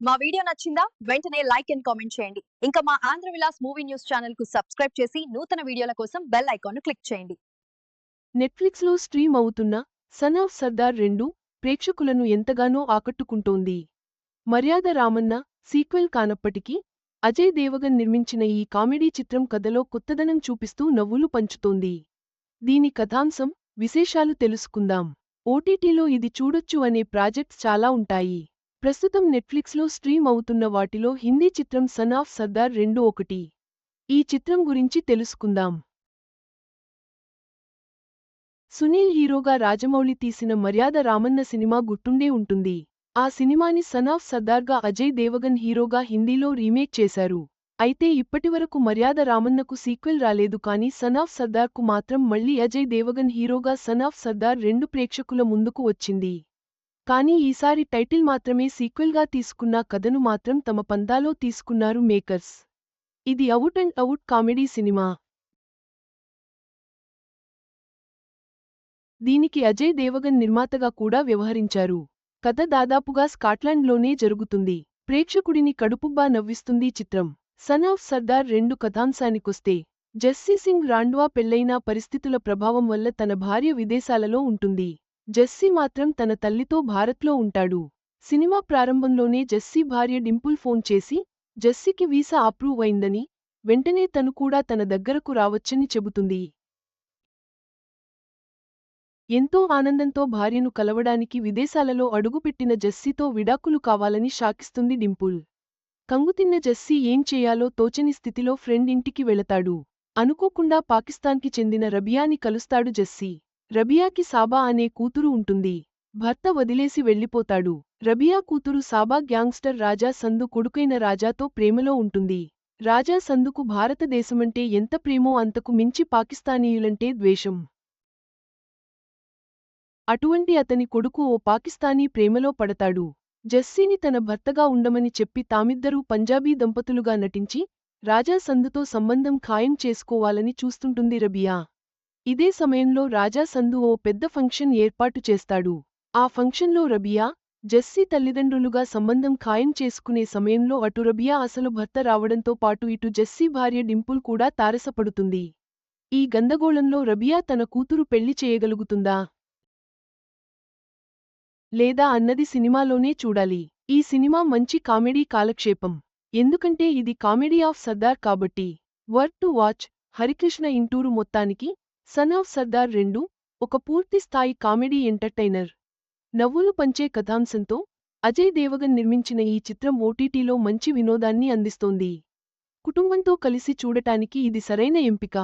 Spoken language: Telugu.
మా వీడియో నచ్చిందా? వెంటనే లైక్ అండ్ కామెంట్ చేయండి. ఇంకా మా ఆంధ్ర విలాస్ మూవీ న్యూస్ ఛానల్కు సబ్స్క్రైబ్ చేసి నూతన వీడియోల కోసం బెల్ ఐకాన్ క్లిక్ చేయండి. నెట్ఫ్లిక్స్లో స్ట్రీమ్ అవుతున్న సన్ ఆఫ్ సర్దార్ రెండు ప్రేక్షకులను ఎంతగానో ఆకట్టుకుంటోంది. మర్యాద రామన్న సీక్వెల్ కానప్పటికీ అజయ్ దేవగన్ నిర్మించిన ఈ కామెడీ చిత్రం కథలో కొత్తదనం చూపిస్తూ నవ్వులు పంచుతోంది. దీని కథాంశం విశేషాలు తెలుసుకుందాం. ఓటీటీలో ఇది చూడొచ్చు అనే ప్రాజెక్ట్స్ చాలా ఉంటాయి. ప్రస్తుతం నెట్ఫ్లిక్స్లో స్ట్రీమ్ అవుతున్న వాటిలో హిందీ చిత్రం సన్ ఆఫ్ సర్దార్ రెండు ఒకటి. ఈ చిత్రం గురించి తెలుసుకుందాం. సునీల్ హీరోగా రాజమౌళి తీసిన మర్యాద రామన్న సినిమా గుర్తుండే ఉంటుంది. ఆ సినిమాని సన్ ఆఫ్ సర్దార్గా అజయ్ దేవగన్ హీరోగా హిందీలో రీమేక్ చేశారు. అయితే ఇప్పటివరకు మర్యాద రామన్నకు సీక్వెల్ రాలేదు కానీ సన్ ఆఫ్ సర్దార్కు మాత్రం మళ్ళీ అజయ్ దేవగన్ హీరోగా సన్ ఆఫ్ సర్దార్ రెండు ప్రేక్షకుల ముందుకు వచ్చింది. కానీ ఈసారి టైటిల్ మాత్రమే సీక్వెల్గా తీసుకున్న కథను మాత్రం తమ పందాలో తీసుకున్నారు మేకర్స్. ఇది అవుట్ అండ్ అవుట్ కామెడీ సినిమా. దీనికి అజయ్ దేవగన్ నిర్మాతగా కూడా వ్యవహరించారు. కథ దాదాపుగా స్కాట్లాండ్లోనే జరుగుతుంది. ప్రేక్షకుడిని కడుపుబ్బా నవ్విస్తుంది చిత్రం. సన్ ఆఫ్ సర్దార్ రెండు కథాంశానికొస్తే జస్సీ సింగ్ రాండ్వా పెళ్ళైన పరిస్థితుల ప్రభావం వల్ల తన భార్య విదేశాలలో ఉంటుంది. జెస్సీ మాత్రం తన తల్లితో భారత్లో ఉంటాడు. సినిమా ప్రారంభంలోనే జెస్సీ భార్య డింపుల్ ఫోన్ చేసి జెస్సీకి వీసా అప్రూవ్ అయిందని వెంటనే తను కూడా తన దగ్గరకు రావచ్చని చెబుతుంది. ఎంతో ఆనందంతో భార్యను కలవడానికి విదేశాలలో అడుగుపెట్టిన జెస్సీతో విడాకులు కావాలని షాకిస్తుంది డింపుల్. కంగుతిన్న జెస్సీ ఏం చేయాలో తోచని స్థితిలో ఫ్రెండ్ ఇంటికి వెళతాడు. అనుకోకుండా పాకిస్తాన్కి చెందిన రబియాని కలుస్తాడు జెస్సీ. రబియాకి సాబా అనే కూతురు ఉంటుంది. భర్త వదిలేసి వెళ్ళిపోతాడు. రబియా కూతురు సాబా గ్యాంగ్స్టర్ రాజా సందు కొడుకైన రాజాతో ప్రేమలో ఉంటుంది. రాజా సందుకు భారతదేశమంటే ఎంత ప్రేమో అంతకు మించి పాకిస్తానీయులంటే ద్వేషం. అటువంటి అతని కొడుకు ఓ పాకిస్తానీ ప్రేమలో పడతాడు. జస్సీని తన భర్తగా ఉండమని చెప్పి తామిద్దరూ పంజాబీ దంపతులుగా నటించి రాజా సందుతో సంబంధం ఖాయం చేసుకోవాలని చూస్తుంటుంది రబియా. ఇదే సమయంలో రాజా సంధు ఓ పెద్ద ఫంక్షన్ ఏర్పాటు చేస్తాడు. ఆ ఫంక్షన్లో రబియా జెస్సీ తల్లిదండ్రులుగా సంబంధం ఖాయం చేసుకునే సమయంలో అటు రబియా అసలు భర్త రావడంతో పాటు ఇటు జెస్సీ భార్య డింపుల్ కూడా తారసపడుతుంది. ఈ గందగోళంలో రబియా తన కూతురు పెళ్ళి చేయగలుగుతుందా? లేదా అన్నది సినిమాలోనే చూడాలి. ఈ సినిమా మంచి కామెడీ కాలక్షేపం. ఎందుకంటే ఇది కామెడీ ఆఫ్ సర్దార్ కాబట్టి. Worth to watch Harikrishna Inturu మొత్తానికి సన్ ఆఫ్ సర్దార్ రెండు ఒక పూర్తి స్థాయి కామెడీ ఎంటర్టైనర్. నవ్వులు పంచే కథాంశంతో అజయ్ దేవగన్ నిర్మించిన ఈ చిత్రం ఓటీటీలో మంచి వినోదాన్ని అందిస్తోంది. కుటుంబంతో కలిసి చూడటానికి ఇది సరైన ఎంపిక.